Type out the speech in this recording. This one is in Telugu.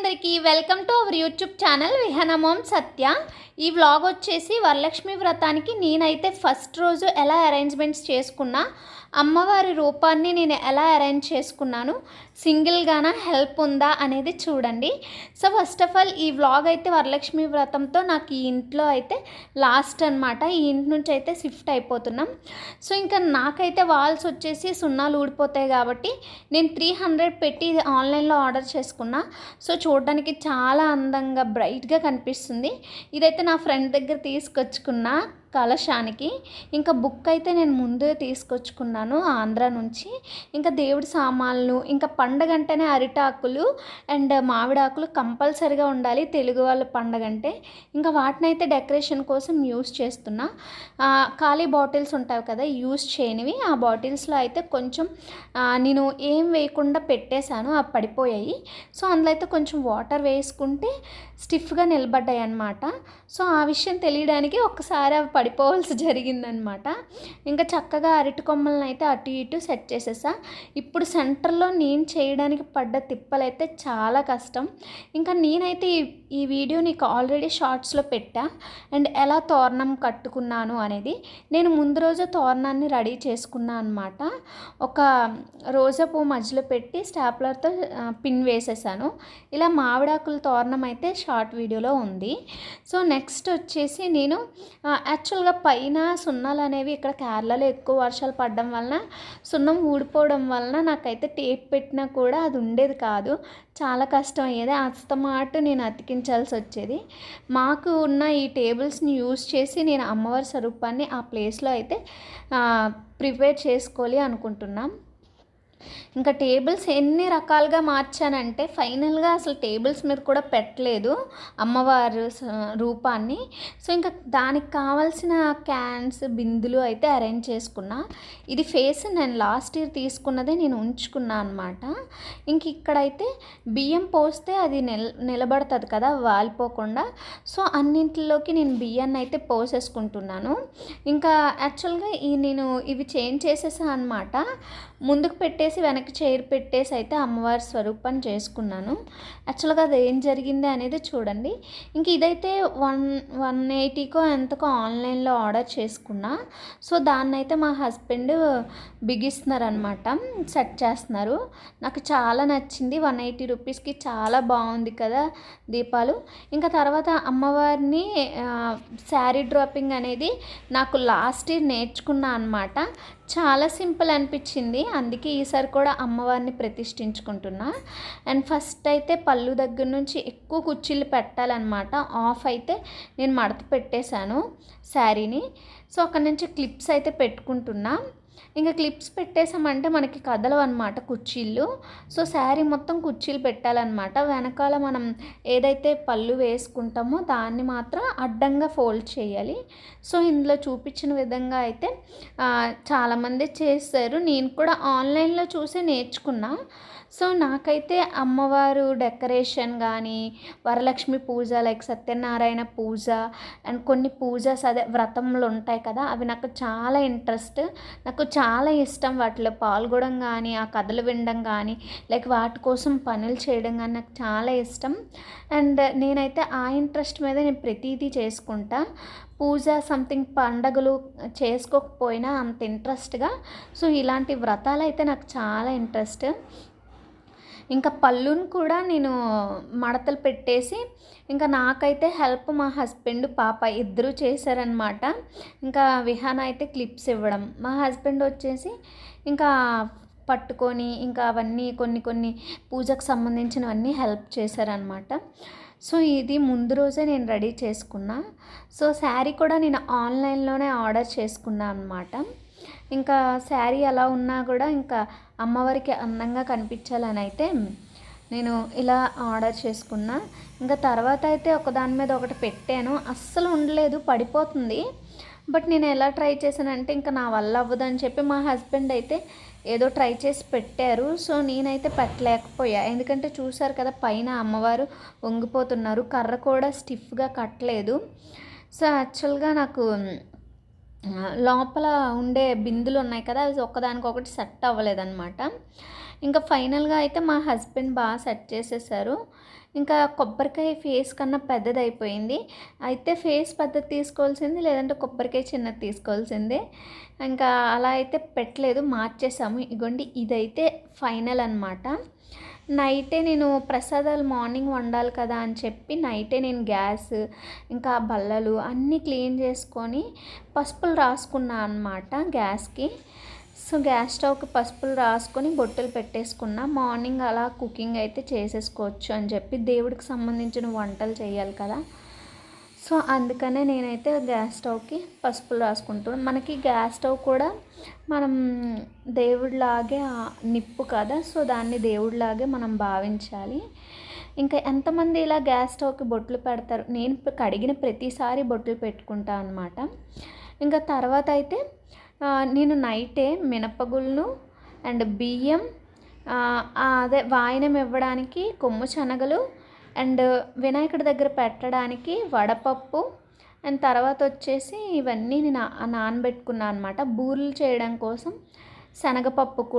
అందరికీ welcome to our YouTube channel విహనమోం Satya. ఈ వ్లాగ్ వచ్చేసి వరలక్ష్మి వ్రతానికి నేనైతే ఫస్ట్ రోజు ఎలా అరేంజ్మెంట్స్ చేసుకున్నా అమ్మవారి రూపాన్ని నేను ఎలా అరేంజ్ చేసుకున్నాను? సింగిల్గానా హెల్ప్ ఉందా అనేది చూడండి. సో ఫస్ట్ ఆఫ్ ఆల్ ఈ వ్లాగ్ అయితే వరలక్ష్మి వ్రతంతో నాకు ఈ ఇంట్లో అయితే లాస్ట్ అనమాట ఈ ఇంటి నుంచి అయితే షిఫ్ట్ అయిపోతున్నాం. సో ఇంకా నాకైతే వాల్స్ వచ్చేసి సున్నాలు ఊడిపోతాయి కాబట్టి నేను త్రీ హండ్రెడ్ పెట్టి ఆన్లైన్లో ఆర్డర్ చేసుకున్నా. సో చూడడానికి చాలా అందంగా బ్రైట్గా కనిపిస్తుంది. ఇదైతే నా ఫ్రెండ్ దగ్గర తీసుకొచ్చుకున్నా. కలశానికి. ఇంకా బుక్ అయితే నేను ముందే తీసుకొచ్చుకున్నాను ఆంధ్ర నుంచి. ఇంకా దేవుడి సామాన్లు ఇంకా పండగ అంటేనే అరిటాకులు అండ్ మామిడాకులు కంపల్సరిగా ఉండాలి తెలుగు వాళ్ళ పండగ అంటే. ఇంకా వాటిని అయితే డెకరేషన్ కోసం యూస్ చేస్తున్నా. ఖాళీ బాటిల్స్ ఉంటాయి కదా యూస్ చేయనివి. ఆ బాటిల్స్లో అయితే కొంచెం నేను ఏం వేయకుండా పెట్టేశాను అవి పడిపోయాయి. సో అందులో అయితే కొంచెం వాటర్ వేసుకుంటే స్టిఫ్గా నిలబడ్డాయి అన్నమాట సో ఆ విషయం తెలియడానికి ఒకసారి అవి పడిపోవాల్సి జరిగిందనమాట. ఇంకా చక్కగా అరటి కొమ్మలను అయితే అటు ఇటు సెట్ చేసేసా. ఇప్పుడు సెంటర్లో నేను చేయడానికి పడ్డ తిప్పలైతే చాలా కష్టం. ఇంకా నేనైతే ఈ ఈ వీడియో నీకు ఆల్రెడీ షార్ట్స్లో పెట్టా. అండ్ ఎలా తోరణం కట్టుకున్నాను అనేది నేను ముందు రోజు తోరణాన్ని రెడీ చేసుకున్నాను అనమాట. ఒక రోజా పువ్వు మధ్యలో పెట్టి స్టాప్లర్తో పిన్ వేసేసాను. ఇలా మామిడాకుల తోరణం అయితే షార్ట్ వీడియోలో ఉంది. సో నెక్స్ట్ వచ్చేసి నేను యాక్చువల్గా పైన సున్నాలు అనేవి ఇక్కడ కేరళలో ఎక్కువ వర్షాలు పడడం వలన సున్నం ఊడిపోవడం వలన నాకైతే టేప్ పెట్టినా కూడా అది ఉండేది కాదు. చాలా కష్టం అయ్యేది అస్తమాటు నేను అతికించాల్సి వచ్చేది మాకు ఉన్న ఈ టేబుల్స్ని యూజ్ చేసి నేను అమ్మవారి స్వరూపాన్ని ఆ ప్లేస్లో అయితే ప్రిపేర్ చేసుకోవాలి అనుకుంటున్నాం. ఇంకా టేబుల్స్ ఎన్ని రకాలుగా మార్చానంటే ఫైనల్గా అసలు టేబుల్స్ మీద కూడా పెట్టలేదు అమ్మవారు రూపాన్ని. సో ఇంకా దానికి కావాల్సిన క్యాన్స్ బిందులు అయితే అరేంజ్ చేసుకున్నా. ఇది ఫేస్ నేను లాస్ట్ ఇయర్ తీసుకున్నదే నేను ఉంచుకున్నా అనమాట ఇంక ఇక్కడైతే బియ్యం పోస్తే అది నిల నిలబడుతుంది కదా వాలిపోకుండా. సో అన్నింటిలోకి నేను బియ్యాన్ని అయితే పోసేసుకుంటున్నాను. ఇంకా యాక్చువల్గా ఈ నేను ఇవి చేంజ్ చేసేసా అనమాట ముందుకు పెట్టేసి వెనక్కి చైర్ పెట్టేసి అయితే అమ్మవారి స్వరూపాన్ని చేసుకున్నాను. యాక్చువల్గా అది ఏం జరిగింది అనేది చూడండి. ఇంక ఇదైతే వన్ వన్ ఎయిటీకో ఎంతకో ఆన్లైన్లో ఆర్డర్ చేసుకున్నా. సో దాన్ని అయితే మా హస్బెండ్ బిగిస్తున్నారనమాట సెట్ చేస్తున్నారు. నాకు చాలా నచ్చింది వన్ ఎయిటీ రూపీస్కి చాలా బాగుంది కదా దీపాలు. ఇంకా తర్వాత అమ్మవారిని శారీ డ్రాపింగ్ అనేది నాకు లాస్ట్ ఇయర్ నేర్చుకున్నా అనమాట. చాలా సింపుల్ అనిపించింది. అందుకే ఈసారి కూడా అమ్మవారిని ప్రతిష్ఠించుకుంటున్నా. అండ్ ఫస్ట్ అయితే పళ్ళు దగ్గర నుంచి ఎక్కువ కుర్చీలు పెట్టాలన్నమాట. ఆఫ్ అయితే నేను మడత పెట్టేశాను శారీని. సో అక్కడ నుంచి క్లిప్స్ అయితే పెట్టుకుంటున్నా. ఇంకా క్లిప్స్ పెట్టేసామంటే మనకి కదలవు అనమాట కుర్చీలు. సో శారీ మొత్తం కుర్చీలు పెట్టాలన్నమాట. వెనకాల మనం ఏదైతే పళ్ళు వేసుకుంటామో దాన్ని మాత్రం అడ్డంగా ఫోల్డ్ చేయాలి. సో ఇందులో చూపించిన విధంగా అయితే చాలామంది చేశారు. నేను కూడా ఆన్లైన్లో చూసి నేర్చుకున్నా. సో నాకైతే అమ్మవారు డెకరేషన్ కానీ వరలక్ష్మి పూజ లైక్ సత్యనారాయణ పూజ అండ్ కొన్ని పూజస్ అదే వ్రతములు ఉంటాయి కదా అవి నాకు చాలా ఇంట్రెస్ట్. నాకు చాలా ఇష్టం వాటిలో పాల్గొనడం కానీ ఆ కథలు వినడం కానీ లైక్ వాటి కోసం పనులు చేయడం కానీ నాకు చాలా ఇష్టం. అండ్ నేనైతే ఆ ఇంట్రెస్ట్ మీద నేను ప్రతిదీ చేసుకుంటా. పూజ సంథింగ్ పండగలు చేసుకోకపోయినా అంత ఇంట్రెస్ట్గా. సో ఇలాంటి వ్రతాలు అయితే నాకు చాలా ఇంట్రెస్ట్. ఇంకా పళ్ళును కూడా నేను మడతలు పెట్టేసి ఇంకా నాకైతే హెల్ప్ మా హస్బెండ్ పాప ఇద్దరు చేశారనమాట ఇంకా విహాన అయితే క్లిప్స్ ఇవ్వడం. మా హస్బెండ్ వచ్చేసి ఇంకా పట్టుకొని ఇంకా అవన్నీ కొన్ని కొన్ని పూజకు సంబంధించినవన్నీ హెల్ప్ చేశారనమాట సో ఇది ముందు రోజే నేను రెడీ చేసుకున్నా. సో శారీ కూడా నేను ఆన్లైన్లోనే ఆర్డర్ చేసుకున్నా అనమాట ఇంకా శారీ ఎలా ఉన్నా కూడా ఇంకా అమ్మవారికి అందంగా కనిపించాలని అయితే నేను ఇలా ఆర్డర్ చేసుకున్నా. ఇంకా తర్వాత అయితే ఒకదాని మీద ఒకటి పెట్టాను. అస్సలు ఉండలేదు పడిపోతుంది. బట్ నేను ఎలా ట్రై చేశానంటే ఇంకా నా వల్ల అవ్వదని చెప్పి మా హస్బెండ్ అయితే ఏదో ట్రై చేసి పెట్టారు. సో నేనైతే పెట్టలేకపోయా. ఎందుకంటే చూశారు కదా పైన అమ్మవారు వంగిపోతున్నారు. కర్ర కూడా స్టిఫ్గా కట్టలేదు. సో యాక్చువల్గా నాకు లోపల ఉండే బిందులు ఉన్నాయి కదా అవి ఒక్కదానికొకటి సెట్ అవ్వలేదన్నమాట. ఇంకా ఫైనల్గా అయితే మా హస్బెండ్ బాగా సెట్ చేసేసారు. ఇంకా కొబ్బరికాయ ఫేస్ కన్నా పెద్దది అయిపోయింది అయితే ఫేస్ పెద్దది తీసుకోవాల్సింది లేదంటే కొబ్బరికాయ చిన్నది తీసుకోవాల్సిందే. ఇంకా అలా అయితే పెట్టలేదు మార్చేసాము. ఇగోండి ఇదైతే ఫైనల్ అనమాట నైటే నేను ప్రసాదాలు మార్నింగ్ వండాలి కదా అని చెప్పి నైటే నేను గ్యాస్ ఇంకా బల్లలు అన్నీ క్లీన్ చేసుకొని పసుపులు రాసుకున్నా అనమాట గ్యాస్కి. సో గ్యాస్ స్టవ్కి పసుపులు రాసుకొని బొట్టెలు పెట్టేసుకున్నా మార్నింగ్ అలా కుకింగ్ అయితే చేసేసుకోవచ్చు అని చెప్పి దేవుడికి సంబంధించిన వంటలు చేయాలి కదా. సో అందుకనే నేనైతే గ్యాస్ స్టవ్కి పసుపులు రాసుకుంటాను మనకి గ్యాస్ స్టవ్ కూడా మనం దేవుడిలాగే నిప్పు కదా సో దాన్ని దేవుడిలాగే మనం భావించాలి. ఇంకా ఎంతమంది ఇలా గ్యాస్ స్టవ్కి బొట్లు పెడతారు నేను కడిగిన ప్రతిసారి బొట్లు పెట్టుకుంటా అనమాట ఇంకా తర్వాత అయితే నేను నైటే మినపగుళ్ళు అండ్ బియ్యం అదే వాయనం ఇవ్వడానికి కొమ్ము శనగలు అండ్ వినాయకుడి దగ్గర పెట్టడానికి వడపప్పు అండ్ తర్వాత వచ్చేసి ఇవన్నీ నేను నా- నానబెట్టుకున్నాను అనమాట బూరెలు చేయడం కోసం శనగపప్పు కూడా